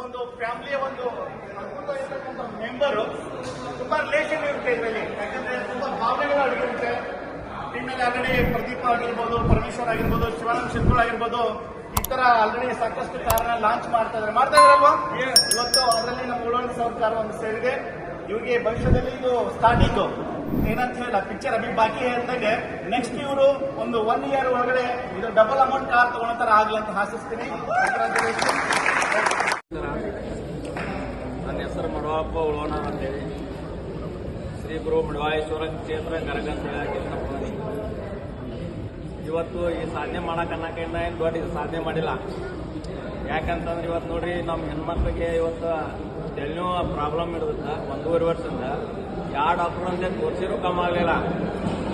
ಒಂದು ಫ್ಯಾಮಿಲಿಯ ಒಂದು ಮೆಂಬರು ತುಂಬಾ ರಿಲೇಷನ್ ಇರುತ್ತೆ ಇದರಲ್ಲಿ ಯಾಕಂದ್ರೆ ತುಂಬಾ ಭಾವನೆಗಳು ಅಡಗಿರುತ್ತೆ ನಿನ್ನಲ್ಲಿ ಆಲ್ರೆಡಿ ಪ್ರದೀಪ ಆಗಿರ್ಬೋದು ಪರಮೇಶ್ವರ್ ಆಗಿರ್ಬೋದು ಶಿವಾನಂದ ಶಿರ್ಕೋಳ್ ಆಗಿರ್ಬೋದು ಈ ತರ ಆಲ್ರೆಡಿ ಸಾಕಷ್ಟು ಕಾರಣ ಲಾಂಚ್ ಮಾಡ್ತಾ ಇದ್ದಾರೆ ಮಾಡ್ತಾ ಇದಾರಲ್ವಾ? ಇವತ್ತು ಅದರಲ್ಲಿ ನಮ್ಮ ಉಳವಡಿ ಸೌತ್ ಕಾರ ಒಂದು ಸೇರಿದೆ. ಇವ್ರಿಗೆ ಭವಿಷ್ಯದಲ್ಲಿ ಇದು ಸ್ಟಾರ್ಟಿಂಗ್ ಏನಂತ ಹೇಳ ಪಿಕ್ಚರ್ ಅಭಿ ಬಾಕಿ ಹೇಳ್ದಂಗೆ ನೆಕ್ಸ್ಟ್ ಇವರು ಒಂದು ಒನ್ ಇಯರ್ ಒಳಗಡೆ ಇದು ಡಬಲ್ ಅಮೌಂಟ್ ಕಾರ್ ತಗೊಳತರ ಆಗ್ಲಿ ಅಂತ ಆಶಿಸ್ತೀನಿ. ನನ್ನ ಹೆಸರು ಮಡವಾಪ್ಪ ಉಳೋಣ ಅಂತೇಳಿ ಶ್ರೀ ಗುರು ಮಡವಾಯೇಶ್ವರ ಕ್ಷೇತ್ರ ಗರಗಂತ ಇವತ್ತು ಈ ಸಾಧನೆ ಮಾಡಕ್ಕೆ ಅನ್ನೋಕ್ಕಿಂತ ಏನು ದೊಡ್ಡ ಸಾಧನೆ ಮಾಡಿಲ್ಲ. ಯಾಕಂತಂದ್ರೆ ಇವತ್ತು ನೋಡ್ರಿ ನಮ್ಮ ಹೆಣ್ಮಕ್ಳಿಗೆ ಇವತ್ತು ಎಲ್ಲಿಯೂ ಪ್ರಾಬ್ಲಮ್ ಇರೋದ್ರಿಂದ ಒಂದೂವರೆ ವರ್ಷದಿಂದ. ಯಾವ ಡಾಕ್ಟರ್ ಅಂತ ತೋರಿಸಿರೂ ಕಮ್ಮಿ ಆಗಲಿಲ್ಲ.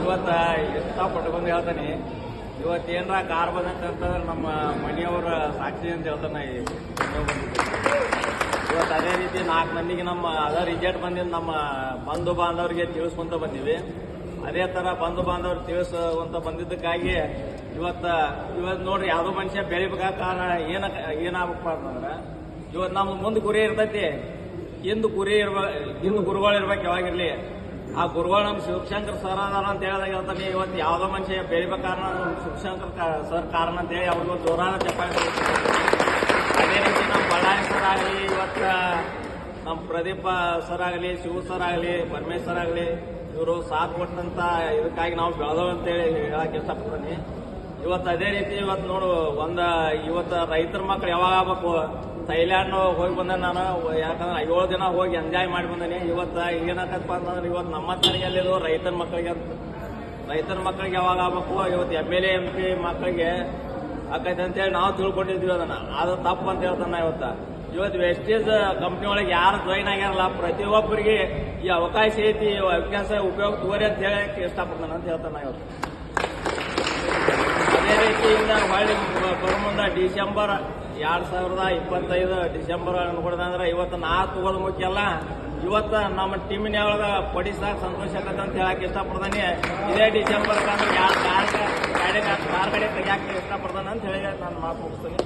ಇವತ್ತು ಎಷ್ಟ ಪಟ್ಕೊಂಡು ಹೇಳ್ತಾನೆ ಇವತ್ತು ಏನರ ಕಾರ್ ಬಂದಂತಂದ್ರೆ ನಮ್ಮ ಮನೆಯವರ ಸಾಕ್ಷಿ ಅಂತ ಹೇಳ್ತಾನೆ ಇವತ್ತು ಅದೇ ರೀತಿ ನಾಲ್ಕು ಮಂದಿಗೆ ನಮ್ಮ, ಅದ ರಿಜಲ್ಟ್ ಬಂದಿದ್ದು ನಮ್ಮ ಬಂಧು ಬಾಂಧವರಿಗೆ ತಿಳಿಸ್ಕೊಂತ ಬಂದೀವಿ. ಅದೇ ತರ ಬಂಧು ಬಾಂಧವರು ತಿಳಿಸುವಂತ ಬಂದಿದ್ದಕ್ಕಾಗಿ ಇವತ್ತ ಇವತ್ತು ನೋಡ್ರಿ ಯಾವುದೋ ಮನುಷ್ಯ ಬೆಳಿಬೇಕಾದ ಕಾರಣ ಏನ ಏನಾಗಬೇಕಪ್ಪ ಅಂತಂದ್ರೆ ಇವತ್ತು ನಮ್ದು ಮುಂದೆ ಗುರಿ ಇರ್ತೈತಿ. ಇಂದು ಗುರಿ ಇರ್ಬ ಹಿಂದ್ ಗುರುಗಳು ಇರ್ಬೇಕು ಯಾವಾಗಿರ್ಲಿ. ಆ ಗುರುಗಳು ನಮ್ಮ ಶಿವಶಂಕರ್ ಸರ್ ಅದಾರ ಅಂತ ಹೇಳಿದಾಗ ಹೇಳ್ತಾನೆ ಇವತ್ತು ಯಾವುದೋ ಮನುಷ್ಯ ಬೆಳಿಬೇಕ ಕಾರಣ ಶಿವಶಂಕರ್ ಸರ್ ಕಾರಣ ಅಂತ ಹೇಳಿ ಅವ್ರಿಗೂ ಜೋರಾದ ಚಪ್ಪಾಳೆ ಅದೇ ರೀತಿ ನಮ್ಮ ಬಳ್ಳಾರಿ ಸರ್ ಆಗಲಿ, ಇವತ್ತು ನಮ್ಮ ಪ್ರದೀಪ ಸರ್ ಆಗಲಿ, ಶಿವ ಸರ್ ಆಗಲಿ, ಪರಮೇಶ್ವರ್ ಆಗಲಿ ಇವರು ಸಾಥ್ ಕೊಟ್ಟಂತ ಇದಕ್ಕಾಗಿ ನಾವು ಬೆಳೆದವ್ ಅಂತೇಳಿ ಹೇಳಕ್ ಇಷ್ಟಪಡ್ತೀನಿ ಇವತ್ತು ಅದೇ ರೀತಿ ಇವತ್ತು ನೋಡು, ಒಂದ ಇವತ್ತು ರೈತರ ಮಕ್ಳು ಯಾವಾಗ ಆಗ್ಬೇಕು? ಥೈಲ್ಯಾಂಡ್ ಹೋಗಿ ಬಂದೆ ನಾನು, ಯಾಕಂದ್ರೆ ಏಳು ದಿನ ಹೋಗಿ ಎಂಜಾಯ್ ಮಾಡಿ ಬಂದೇನಿ. ಇವತ್ತು ಏನಾಗತ್ತಪ್ಪ ಅಂತಂದ್ರೆ ಇವತ್ತು ನಮ್ಮ ತನಗೆಲ್ಲಿದು ರೈತರ ಮಕ್ಕಳಿಗೆ ರೈತರ ಮಕ್ಕಳಿಗೆ ಯಾವಾಗ ಆಗ್ಬೇಕು? ಇವತ್ತು M L A M P ಮಕ್ಕಳಿಗೆ ಆಕೈತೆ ಅಂತೇಳಿ ನಾವು ತಿಳ್ಕೊಂಡಿದ್ವಿ ಅದನ್ನ. ಅದು ತಪ್ಪು ಅಂತ ಹೇಳ್ತಾನೆ ಇವತ್ತ. ಇವತ್ತು ವೆಸ್ಟೇಜ್ ಕಂಪ್ನಿ ಒಳಗೆ ಯಾರು ಜಾಯಿನ್ ಆಗ್ಯಾರಲ್ಲ, ಪ್ರತಿಯೊಬ್ಬರಿಗೆ ಈ ಅವಕಾಶ ಐತಿ ಅವಕಾಶ ಉಪಯೋಗ ತೋರಿ ಅಂತ ಹೇಳಕ್ಕೆ ಇಷ್ಟಪಡ್ತಾನೆ ಅಂತ ಹೇಳ್ತಾನೆ ಇವತ್ತು. ಅದೇ ರೀತಿಯಿಂದ ಹೊಳ್ಳಿ ಬರೋ ಮುಂದೆ ಡಿಸೆಂಬರ್ ಎರಡ್ ಸಾವಿರದ ಇಪ್ಪತ್ತೈದು ಡಿಸೆಂಬರ್ ಅನ್ಕೊಡ್ದಂದ್ರೆ ಇವತ್ತು ನಾ ತಗೋದು ಮುಖ್ಯ ಅಲ್ಲ, ಇವತ್ತು ನಮ್ಮ ಟೀಮಿನ ಒಳಗೆ ಪಡಿಸಾಕ ಸಂತೋಷ ಆಗತ್ತೆ ಅಂತ ಹೇಳಕ್ಕೆ ಇಷ್ಟಪಡ್ತಾನೆ. ಇದೇ ಡಿಸೆಂಬರ್ ಅಂದ್ರೆ ಯಾರು ಗಾಡಿ ಕಾರ್ ಗಾಡಿ ತೆಗಿಯಾಕ ಇಷ್ಟಪಡ್ತಾನೆ ಅಂತ ಹೇಳಿ ನಾನು ಮಾತು ಮುಗಿಸ್ತೀನಿ.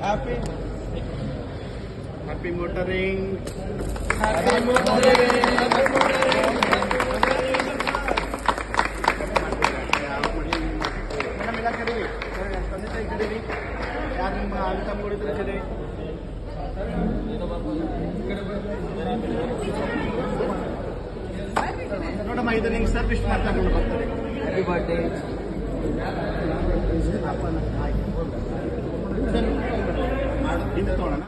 Happy happy motoring. ತಾಯಿ ಕರೀರಿ. ಯಾರು ನಿಮ್ಮ ಅಂತ ಮೂಡಿದ್ರೆ ಕರೀರಿ. ನೋಡಮ್ಮ ನಿಮ್ಗೆ ಸರ್ ವಿಶ್ ಬರ್ತಾರೆ. ಹ್ಯಾಪಿ ಬರ್ಡೇ ಹಿಂದೆ ತಗೊಳ್ಳೋಣ